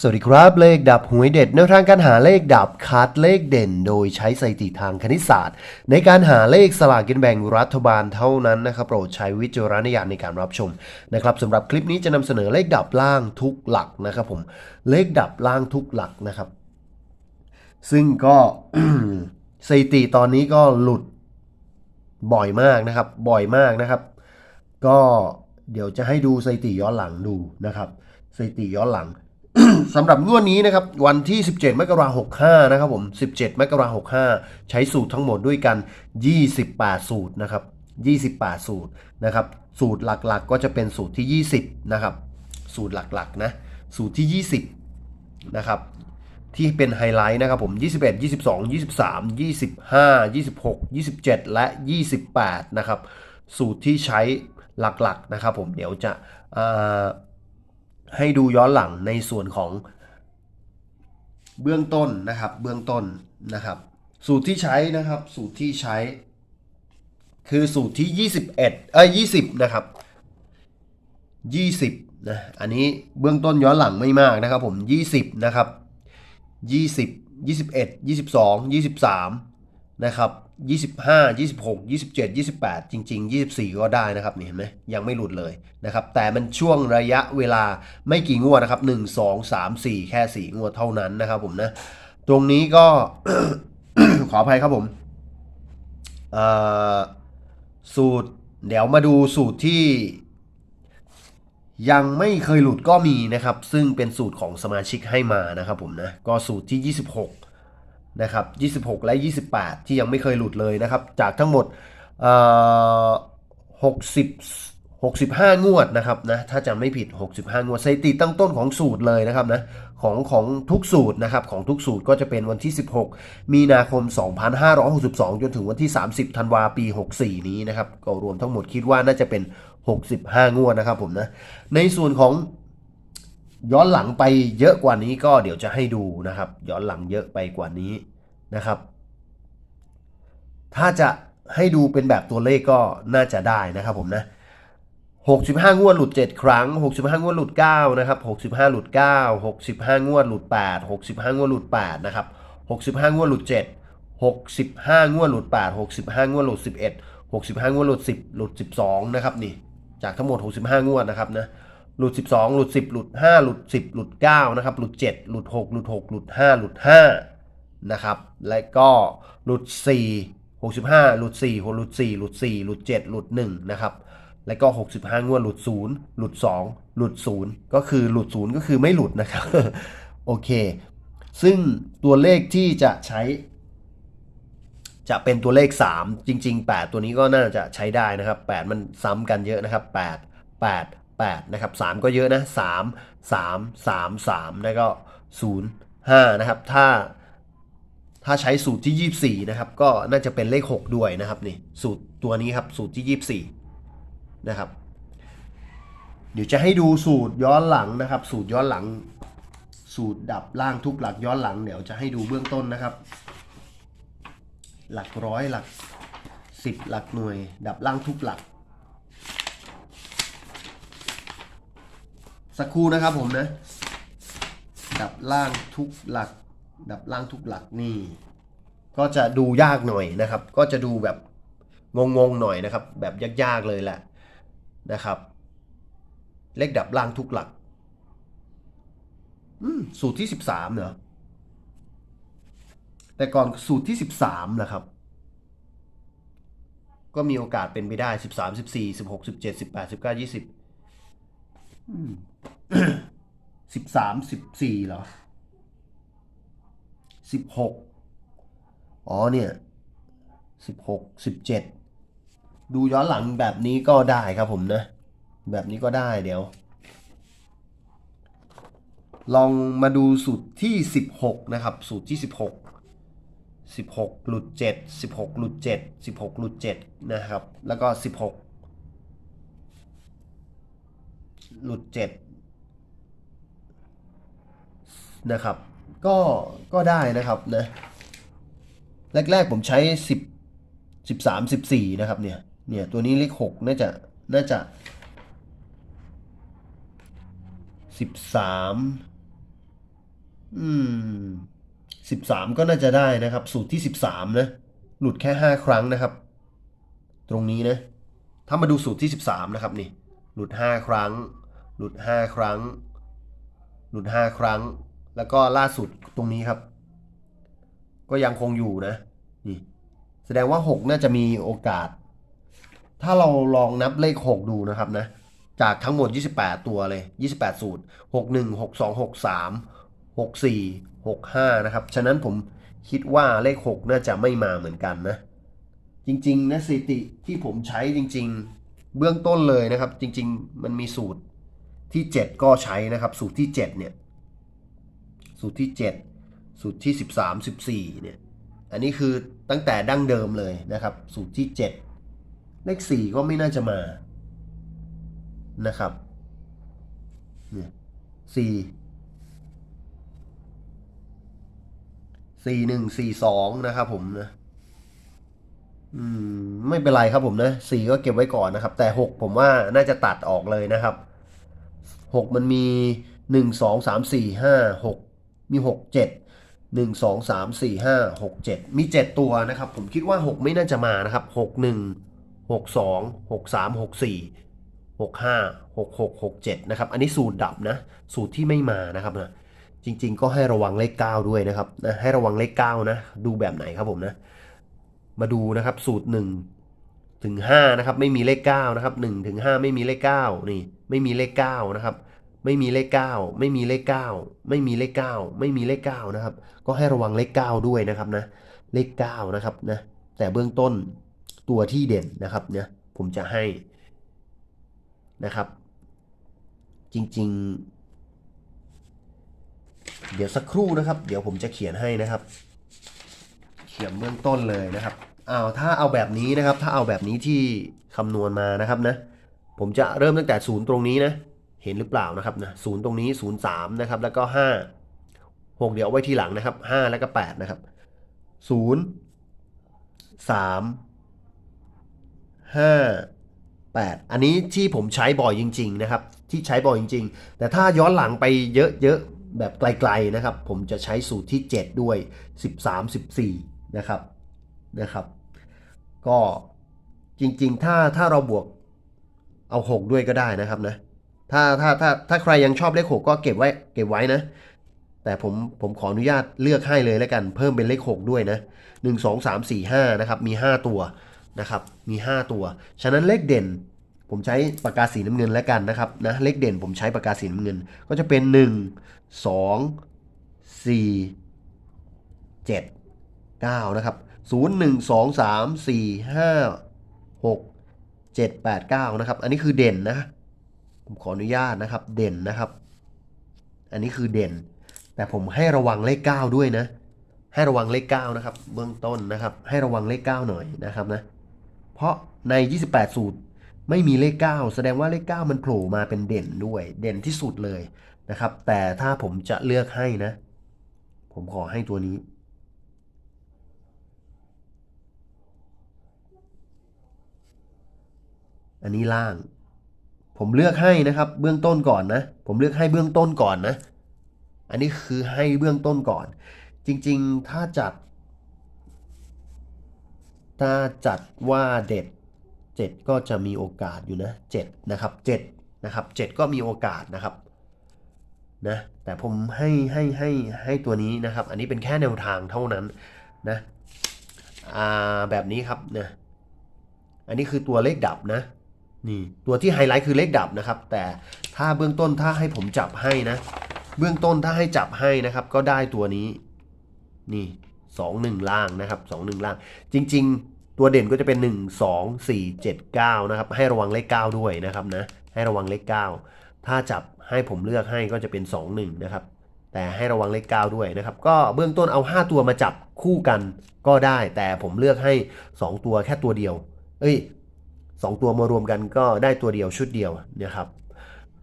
สวัสดีครับเลขดับหวยเด็ดแนวทางการหาเลขดับคัดเลขเด่น โดยใช้สถิติทางคณิตศาสตร์ ในการหาเลขสลากกินแบ่งรัฐบาลเท่านั้นนะครับโปรดใช้วิจารณญาณในการรับชมนะครับสำหรับคลิปนี้จะนำเสนอเลขดับล่างทุกหลักนะครับผมเลขดับล่างทุกหลักนะครับ ซึ่งก็สถิติตอนนี้ก็หลุดบ่อยมากนะครับ บ่อยมากนะครับ ก็เดี๋ยวจะให้ดูสถิติย้อนหลังดูนะครับสถิติย้อนหลัง สำหรับงวดนี้นะครับวันที่ 17 มกราคม65 นะครับผม 17 มกราคม65 ใช้สูตรทั้งหมดด้วยกัน 28 สูตรนะครับ 28 สูตรนะครับ สูตรหลักๆก็จะเป็นสูตรที่ 20 นะครับ สูตรหลักๆนะสูตรที่ 20 นะครับ ที่เป็นไฮไลท์นะครับผม 21 22 23 25 26 27 และ 28 นะครับ สูตรที่ใช้หลักๆนะครับผมเดี๋ยวจะ ให้ดูย้อนหลังในส่วนของเบื้องต้นนะครับ เบื้องต้นนะครับ สูตรที่ใช้นะครับ สูตรที่ใช้ คือสูตรที่ 21เอ้ย20 นะครับ 20นะอันนี้เบื้องต้นย้อนหลังไม่มากนะครับผม 20 นะครับ 20 21 22 23 นะครับ 25 26 27 28 จริง ๆ 24 ก็ได้นะครับนี่เห็นไหมยังไม่หลุดเลยนะครับ แต่มันช่วงระยะเวลาไม่กี่งวดนะครับ 1 2 3 4 แค่ 4 งวดเท่านั้นนะครับผมนะ ตรงนี้ก็ ขออภัยครับผมสูตร เดี๋ยวมาดูสูตรที่ยังไม่เคยหลุดก็มีนะครับ ซึ่งเป็นสูตรของสมาชิกให้มานะครับผมนะ ก็สูตรที่ 26 นะครับ 26 และ 28 ที่ยังไม่เคยหลุดเลยนะครับ จากทั้งหมด60 65 งวดนะครับนะถ้าจำไม่ผิด 65 งวดสถิติตั้งต้นของสูตรเลยนะครับนะของของทุกสูตรนะครับของทุกสูตรก็จะเป็นวันที่ 16 มีนาคม 2562 จนถึงวันที่ 30 ธันวาปี 64 นี้นะครับก็รวมทั้งหมดคิดว่าน่าจะเป็น 65 งวดนะครับผมนะในส่วนของ ย้อนหลังไปเยอะกว่านี้ก็เดี๋ยวจะให้ดูนะครับ ย้อนหลังเยอะไปกว่านี้นะครับ ถ้าจะให้ดูเป็นแบบตัวเลขก็น่าจะได้นะครับผมนะ 65 งวดหลุด 7 ครั้ง 65 งวดหลุด 9 นะครับ 65 หลุด 9 65 งวดหลุด 8 65 งวดหลุด 8 นะครับ 65 งวดหลุด 7 65 งวดหลุด 8 65 งวดหลุด 11 65 งวดหลุด 10 หลุด 12 นะครับนี่ จากทั้งหมด 65 งวดนะครับนะ หลุด 12 หลุด 10 หลุด 5 หลุด 10 หลุด 9 นะครับ หลุด 7 หลุด 6 หลุด 6 หลุด 5 หลุด 5 นะครับ และก็หลุด 4 65 หลุด 4 หลุด 4 หลุด 4 หลุด 7 หลุด 1 นะครับ แล้วก็ 65 งวด หลุด 0 หลุด 2 หลุด 0 ก็คือหลุด 0 ก็คือไม่หลุดนะครับ โอเค ซึ่งตัวเลขที่จะใช้ จะเป็นตัวเลข 3 จริง ๆ 8 ตัวนี้ก็น่าจะใช้ได้นะครับ 8 มันซ้ำกันเยอะนะครับ 8 8 8 นะครับ 3 ก็เยอะนะ 3 3 3 3 แล้วก็ 0 5 นะครับ ถ้าถ้าใช้สูตรที่ 24 นะครับ ก็น่าจะเป็นเลข 6 ด้วยนะครับนี่สูตรตัวนี้ครับสูตรที่ 24 นะครับ เดี๋ยวจะให้ดูสูตรย้อนหลังนะครับ สูตรย้อนหลัง สูตรดับล่างทุกหลักย้อนหลังเดี๋ยวจะให้ดูเบื้องต้นนะครับ หลักร้อยหลักสิบหลักหน่วย ดับล่างทุกหลัก สักครู่นะครับผมนะ ดับล่างทุกหลัก ดับล่างทุกหลักนี่ ก็จะดูยากหน่อยนะครับ ก็จะดูแบบงงๆหน่อยนะครับ แบบยากๆเลยแหละนะครับ เลขดับล่างทุกหลักสูตรที่สิบสามเหรอแต่ก่อนสูตรที่สิบสามนะครับ ก็มีโอกาสเป็นไปได้สิบสามสิบสี่สิบหกสิบเจ็ดสิบแปดสิบเก้ายี่สิบ สิบสามสิบสี่เหรอสิบหกอ๋อเนี่ยสิบหกสิบเจ็ดดูย้อนหลังแบบนี้ก็ได้ครับผมนะ แบบนี้ก็ได้เดี๋ยว ลองมาดูสูตรที่16นะครับ สูตรที่16 16หลุด7 16หลุด7 16หลุด7นะครับ แล้วก็16หลุด7 นะครับ ก็ก็ได้นะครับนะแรกๆผมใช้ 10 13 14 นะครับเนี่ยเนี่ยตัวนี้เลข 6 น่าจะน่าจะ 13 อืมสิบสามก็น่าจะได้นะครับ สูตรที่สิบสามนะ หลุดแค่ห้าครั้งนะครับ ตรงนี้นะ ถ้ามาดูสูตรที่สิบสามนะครับนี่ หลุดห้าครั้ง หลุดห้าครั้ง หลุดห้าครั้ง แล้วก็ล่าสุดตรงนี้ครับ ก็ยังคงอยู่นะนี่แสดงว่าหกน่าจะมีโอกาส ถ้าเราลองนับเลขหกดูนะครับนะ จากทั้งหมด 28 ตัวเลย 28 สูตร 61 62 63 64 65 นะครับ ฉะนั้นผมคิดว่าเลข 6 น่าจะไม่มาเหมือนกันนะ จริง ๆ นะสถิติที่ผมใช้จริง ๆ เบื้องต้นเลยนะครับ จริง ๆ มันมีสูตรที่ 7 ก็ใช้นะครับ สูตรที่ 7 เนี่ย สูตรที่ 7 สูตรที่ 13 14เนี่ยอันนี้คือตั้งแต่ดั้งเดิมเลยนะครับ สูตรที่ 7 เลข 4 ก็ไม่น่าจะมานะครับเนี่ยสี่สี่หนึ่งสี่สองนะครับผมนะอืมไม่เป็นไรครับผมนะสี่ก็เก็บไว้ก่อนนะครับ แต่หกผมว่าน่าจะตัดออกเลยนะครับหกมันมีหนึ่งสองสามสี่ห้าหก มีหกเจ็ดหนึ่งสองสามสี่ห้าหกเจ็ดมีเจ็ดตัวนะครับ ผมคิดว่าหกไม่น่าจะมานะครับหกหนึ่งหกสองหกสามหกสี่หกห้าหกหกหกเจ็ดนะครับ อันนี้สูตรดับนะ สูตรที่ไม่มานะครับนะ จริง ๆ ก็ให้ระวังเลขเก้าด้วยนะครับนะให้ระวังเลขเก้านะ ดูแบบไหนครับผมนะ มาดูนะครับสูตร 1 ถึง 5 นะครับ ไม่มีเลข 9 นะครับ1ถึง5ไม่มีเลข 9 นี่ ไม่มีเลข 9 นะครับ ไม่มีเลข 9 ไม่มีเลข 9 ไม่มีเลข 9 ไม่มีเลข 9 นะครับ ก็ให้ระวังเลข 9 ด้วยนะครับนะ เลข 9 นะครับนะ แต่เบื้องต้นตัวที่เด่นนะครับเนี่ยผมจะให้นะครับ จริง ๆ เดี๋ยวสักครู่นะครับ เดี๋ยวผมจะเขียนให้นะครับ เขียนเบื้องต้นเลยนะครับอ้าวถ้าเอาแบบนี้นะครับ ถ้าเอาแบบนี้ที่คำนวณมานะครับนะ ผมจะเริ่มตั้งแต่ศูนย์ตรงนี้นะ เห็นหรือเปล่านะครับนะศูนย์ตรงนี้ศูนย์สามนะครับแล้วก็ห้าหกเดี๋ยวเอาไว้ทีหลังนะครับห้าแล้วก็แปดนะครับศูนย์สามห้าแปดอันนี้ที่ผมใช้บ่อยจริง ๆ นะครับ ที่ใช้บ่อยจริง ๆ แต่ถ้าย้อนหลังไปเยอะๆแบบไกลๆนะครับ ผมจะใช้สูตรที่ 7 ด้วย 13 14 นะครับนะครับ ก็จริงๆ ถ้าถ้าเราบวกเอา 6 ด้วยก็ได้นะครับนะ ถ้าถ้าถ้าถ้าใครยังชอบเลข6ก็เก็บไว้เก็บไว้นะ แต่ผมผมขออนุญาตเลือกให้เลยแล้วกัน เพิ่มเป็นเลข 6 ด้วยนะ1 2 3 4 5นะครับมี 5 ตัวนะครับมี 5 ตัว ฉะนั้นเลขเด่น ผมใช้ปากกาสีน้ำเงินแล้วกันนะครับนะเลขเด่นผมใช้ปากกาสีน้ำเงิน ก็จะเป็น 1 2 4 7 9นะครับ0 1 2 3 4 5 6 7 8 9นะครับอันนี้คือเด่นนะ ผมขออนุญาตนะครับ เด่นนะครับ อันนี้คือเด่น แต่ผมให้ระวังเลข 9 ด้วยนะ ให้ระวังเลข 9 นะครับ เบื้องต้นนะครับ ให้ระวังเลข 9 หน่อยนะครับนะ เพราะใน 28 สูตรไม่มีเลข 9 แสดงว่าเลข 9 มันโผล่มาเป็นเด่นด้วย เด่นที่สุดเลยนะครับ แต่ถ้าผมจะเลือกให้นะ ผมขอให้ตัวนี้อันนี้ล่าง ผมเลือกให้นะครับเบื้องต้นก่อนนะ ผมเลือกให้เบื้องต้นก่อนนะ อันนี้คือให้เบื้องต้นก่อน จริงๆ ถ้าจัด ถ้าจัดว่าเด็ดเจ็ดก็จะมีโอกาสอยู่นะเจ็ดนะครับเจ็ดนะครับเจ็ดก็มีโอกาสนะครับนะแต่ผมให้ให้ให้ให้ตัวนี้นะครับ อันนี้เป็นแค่แนวทางเท่านั้นนะอ่าแบบนี้ครับนะอันนี้คือตัวเลขดับนะ นี่ตัวที่ไฮไลท์คือเลขดับนะครับ แต่ถ้าเบื้องต้นถ้าให้ผมจับให้นะ เบื้องต้นถ้าให้จับให้นะครับ ก็ได้ตัวนี้นี่สองหนึ่งล่างนะครับสองหนึ่งล่าง จริง ๆ ตัวเด่นก็จะเป็น1 2 4 7 9นะครับ ให้ระวังเลข9ด้วยนะครับนะ ให้ระวังเลข9ถ้าจับให้ผมเลือกให้ก็จะเป็น2 1นะครับ แต่ให้ระวังเลข9ด้วยนะครับ ก็เบื้องต้นเอา5ตัวมาจับคู่กันก็ได้ แต่ผมเลือกให้2ตัวแค่ตัวเดียว เอ้ย 2 ตัวมารวมกันก็ได้ตัวเดียวชุดเดียวนะครับ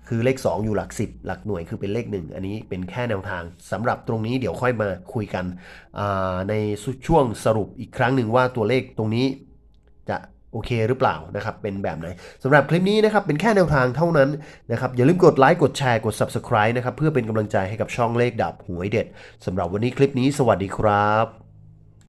คือเลข 2 อยู่หลัก 10 หลักหน่วยคือเป็นเลข 1 อันนี้เป็นแค่แนวทางสำหรับตรงนี้เดี๋ยวค่อยมาคุยกันในช่วงสรุปอีกครั้งหนึ่งว่าตัวเลขตรงนี้จะโอเคหรือเปล่านะครับเป็นแบบไหนสำหรับคลิปนี้นะครับเป็นแค่แนวทางเท่านั้นนะครับอย่าลืมกดไลค์กดแชร์กด Subscribe นะครับเพื่อเป็นกำลังใจให้กับช่องเลขดับหวยเด็ดสำหรับวันนี้คลิปนี้สวัสดีครับ